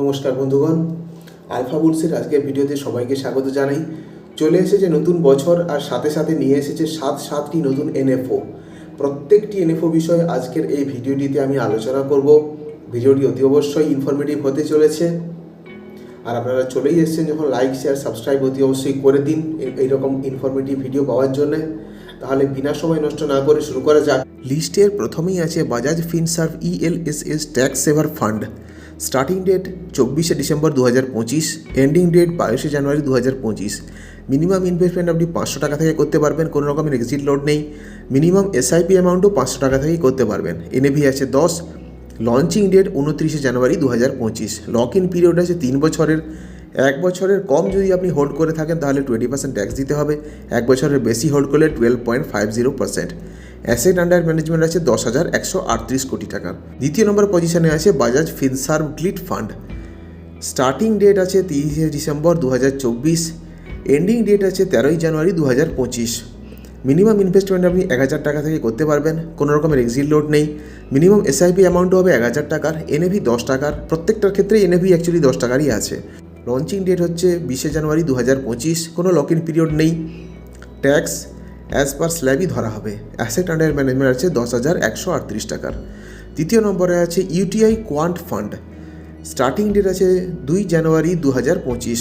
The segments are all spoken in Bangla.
নমস্কার বন্ধুগণ। আলফা বুলসের আজকের ভিডিওতে সবাইকে স্বাগত জানাই। চলে এসেছে নতুন বছর আর সাথে সাথে নিয়ে এসেছে সাত সাতটি নতুন এনএফও প্রত্যেকটি এনএফও বিষয়ে আজকের এই ভিডিওটিতে আমি আলোচনা করব। ভিডিওটি অতি অবশ্যই ইনফরমেটিভ হতে চলেছে। আর আপনারা চলেই এসেছেন যখন লাইক শেয়ার সাবস্ক্রাইব অতি অবশ্যই করে দিন এইরকম ইনফরমেটিভ ভিডিও পাওয়ার জন্য। তাহলে বিনা সময় নষ্ট না করে শুরু করা যাক। লিস্টের প্রথমেই আছে Bajaj Finserv ELSS tax saver fund starting date চব্বিশে ডিসেম্বর দু হাজার পঁচিশ এন্ডিং ডেট বাইশে জানুয়ারি দু হাজার পঁচিশ। মিনিমাম ইনভেস্টমেন্ট আপনি পাঁচশো টাকা থেকে করতে পারবেন, কোনো রকমের এক্সিট লোড নেই। মিনিমাম এসআইপি অ্যামাউন্টও পাঁচশো টাকা থেকেই করতে পারবেন। এনএভি আছে দশ। লঞ্চিং ডেট উনত্রিশে জানুয়ারি দু হাজার পঁচিশ। লক ইন পিরিয়ড আছে তিন বছরের। এক বছরের কম যদি আপনি হোল্ড করে থাকেন, তাহলে টোয়েন্টি পার্সেন্ট ট্যাক্স দিতে হবে। এক বছরের বেশি হোল্ড করলে twelve point five zero percent asset under management আছে দশ হাজার একশো আটত্রিশ কোটি টাকার দ্বিতীয় নম্বর পজিশনে আছে Bajaj Finserv gilt fund. Starting date আছে তিরিশে ডিসেম্বর দু হাজার চব্বিশ। এন্ডিং ডেট আছে তেরোই জানুয়ারি দু হাজার পঁচিশ। মিনিমাম ইনভেস্টমেন্ট আপনি এক হাজার টাকা থেকে করতে পারবেন, কোনো রকমের এক্সিট লোড নেই। মিনিমাম এসআইপি অ্যামাউন্টও হবে এক হাজার টাকার এনএভি দশ টাকার, প্রত্যেকটার ক্ষেত্রে এনএভি অ্যাকচুয়ালি দশ টাকারই আছে। লঞ্চিং ডেট হচ্ছে বিশে জানুয়ারি দু হাজার পঁচিশ, কোনো লক ইন পিরিয়ড নেই। ট্যাক্স অ্যাজ পার স্ল্যাবই ধরা হবে। অ্যাসেট আন্ডার ম্যানেজমেন্ট আছে দশ হাজার একশো আটত্রিশ টাকার। তৃতীয় নম্বরে আছে UTI quant fund starting date আছে দুই জানুয়ারি দু হাজার পঁচিশ।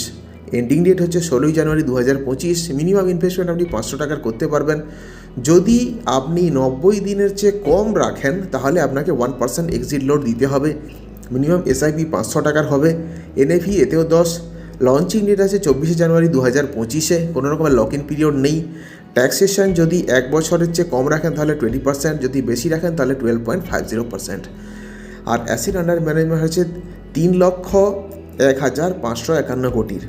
এন্ডিং ডেট হচ্ছে ষোলোই জানুয়ারি দু হাজার পঁচিশ। মিনিমাম ইনভেস্টমেন্ট আপনি পাঁচশো টাকার করতে পারবেন। যদি আপনি নব্বই দিনের চেয়ে কম রাখেন, তাহলে আপনাকে ওয়ান পার্সেন্ট এক্সিট লোড দিতে হবে। মিনিমাম এসআইপি পাঁচশো টাকার হবে। এনএভি এতেও দশ। লঞ্চিং ডেট আছে চব্বিশে জানুয়ারি দু হাজার পঁচিশে। কোনো রকমের লক ইন পিরিয়ড নেই। ট্যাক্সেশন যদি এক বছরের চেয়ে কম রাখেন, তাহলে টোয়েন্টি পার্সেন্ট যদি বেশি রাখেন, তাহলে twelve point five zero percent আর অ্যাসিড আন্ডার ম্যানেজমেন্ট হচ্ছে তিন লক্ষ এক হাজার পাঁচশো একান্ন কোটির।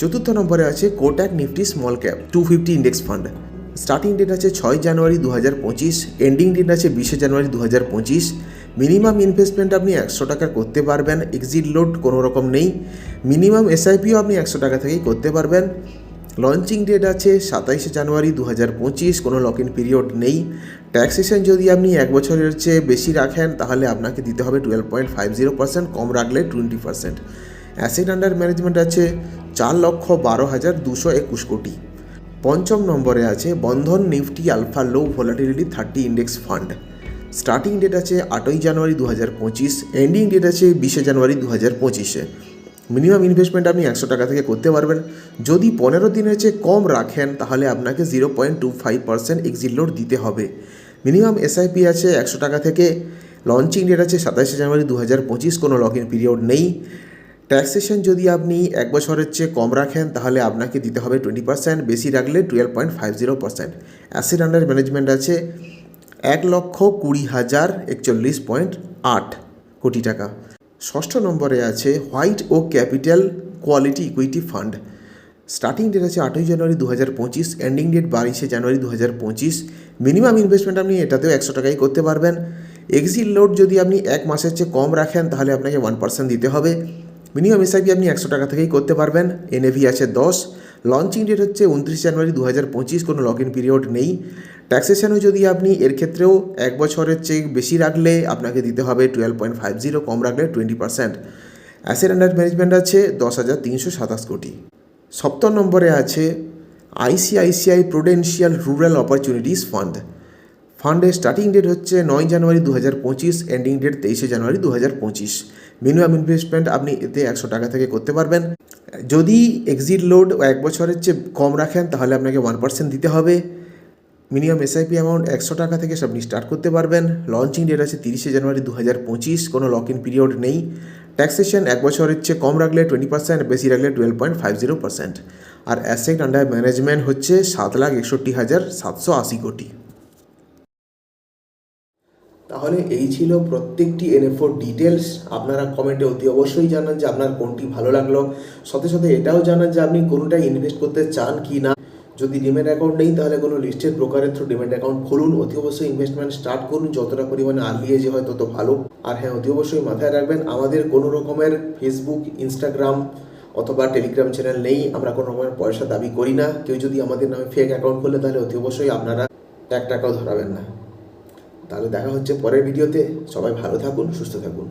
চতুর্থ নম্বরে আছে Kotak Nifty small cap two fifty index fund starting date আছে ছয় জানুয়ারি দু হাজার পঁচিশ এন্ডিং ডেট আছে বিশে জানুয়ারি দু হাজার পঁচিশ। মিনিমাম ইনভেস্টমেন্ট আপনি একশো টাকা করতে পারবেন এক্সিট লোড কোনো রকম নেই। মিনিমাম এসআইপিও আপনি একশো টাকা থেকেই করতে পারবেন। লঞ্চিং ডেট আছে সাতাইশে জানুয়ারি দু হাজার পঁচিশ, কোনো লক ইন পিরিয়ড নেই। ট্যাক্সেশন যদি আপনি এক বছরের চেয়ে বেশি রাখেন, তাহলে আপনাকে দিতে হবে twelve point five zero percent কম রাখলে twenty percent asset under management আছে চার লক্ষ বারো হাজার দুশো একুশ কোটি। পঞ্চম নম্বরে আছে Bandhan Nifty alpha low volatility thirty index fund starting date আছে আটই জানুয়ারি দু হাজার পঁচিশ এন্ডিং ডেট আছে বিশে জানুয়ারি দু হাজার পঁচিশে। মিনিমাম ইনভেস্টমেন্ট আপনি একশো টাকা থেকে করতে পারবেন। যদি পনেরো দিনের চেয়ে কম রাখেন, তাহলে আপনাকে zero point two five percent exit load দিতে হবে। মিনিমাম এসআইপি আছে একশো টাকা থেকে লঞ্চিং ডেট আছে সাতাশে জানুয়ারি দু হাজার পঁচিশ, কোনো লক ইন পিরিয়ড নেই। ট্যাক্সেশন যদি আপনি এক বছরের চেয়ে কম রাখেন, তাহলে আপনাকে দিতে হবে টোয়েন্টি পার্সেন্ট বেশি রাখলে twelve point five zero percent asset under management আছে এক লক্ষ কুড়ি হাজার একচল্লিশ পয়েন্ট আট কোটি টাকা। ষষ্ঠ নম্বরে আছে হোয়াইট ও capital quality equity fund. Starting date আছে আটই জানুয়ারি দু হাজার পঁচিশ এন্ডিং ডেট বাইশে জানুয়ারি দু হাজার পঁচিশ। মিনিমাম ইনভেস্টমেন্ট আপনি এটাতেও একশো টাকাই করতে পারবেন। এক্সিট লোড যদি আপনি এক মাসের চেয়ে কম রাখেন, তাহলে আপনাকে ওয়ান পার্সেন্ট দিতে হবে। মিনিমাম এসআইপি আপনি একশো টাকা থেকেই করতে পারবেন। এনএভি আছে দশ। লঞ্চিং ডেট হচ্ছে উনত্রিশ জানুয়ারি দু হাজার পঁচিশ, কোনো লগ ইন পিরিয়ড নেই। ট্যাক্সেশনও যদি আপনি, এর ক্ষেত্রেও এক বছরের চেয়ে বেশি রাখলে আপনাকে দিতে হবে টুয়েলভ পয়েন্ট ফাইভ জিরো কম রাখলে twenty percent asset under management আছে দশ হাজার তিনশো সাতাশ কোটি। সপ্তম নম্বরে আছে ICICI prudential rural opportunities fund ফান্ডের স্টার্টিং ডেট হচ্ছে নয় জানুয়ারি দু হাজার পঁচিশ এন্ডিং ডেট তেইশে জানুয়ারি দু হাজার পঁচিশ। মিনিমাম ইনভেস্টমেন্ট আপনি এতে একশো টাকা থেকে করতে পারবেন। যদি এক্সিট লোড এক বছরের চেয়ে কম রাখেন, তাহলে আপনাকে ওয়ান পার্সেন্ট দিতে হবে। মিনিমাম এসআইপি অ্যামাউন্ট একশো টাকা থেকে আপনি স্টার্ট করতে পারবেন। লঞ্চিং ডেট আছে তিরিশে জানুয়ারি দু হাজার পঁচিশ, কোনো লক ইন পিরিয়ড নেই। ট্যাক্সেশন এক বছরের চেয়ে কম রাখলে টোয়েন্টি পার্সেন্ট বেশি রাখলে twelve point five zero percent আর অ্যাসেট আন্ডার ম্যানেজমেন্ট হচ্ছে সাত লাখ একষট্টি হাজার সাতশো আশি কোটি। তাহলে এই ছিল প্রত্যেকটি এনএফওর ডিটেলস আপনারা কমেন্টে অতি অবশ্যই জানান যে আপনার কোনটি ভালো লাগল। সাথে সাথে এটাও জানান যে আপনি কোনটায় ইনভেস্ট করতে চান কি না। যদি ডিমেট অ্যাকাউন্ট নেই, তাহলে কোনো লিস্টেড ব্রোকারের থ্রু ডিমেট অ্যাকাউন্ট খুলুন। অতি অবশ্যই ইনভেস্টমেন্ট স্টার্ট করুন। যতটা পরিমাণে আর্লি এজে হয় তত ভালো। আর হ্যাঁ অতি অবশ্যই মাথায় রাখবেন, আমাদের কোনো রকমের ফেসবুক ইনস্টাগ্রাম অথবা টেলিগ্রাম চ্যানেল নেই। আমরা কোনো রকমের পয়সা দাবি করি না। কেউ যদি আমাদের নামে ফেক অ্যাকাউন্ট খোলে, তাহলে অতি অবশ্যই আপনারা এক টাকাও ধরাবেন না। তাহলে দেখা হচ্ছে পরের ভিডিওতে। সবাই ভালো থাকুন, সুস্থ থাকুন।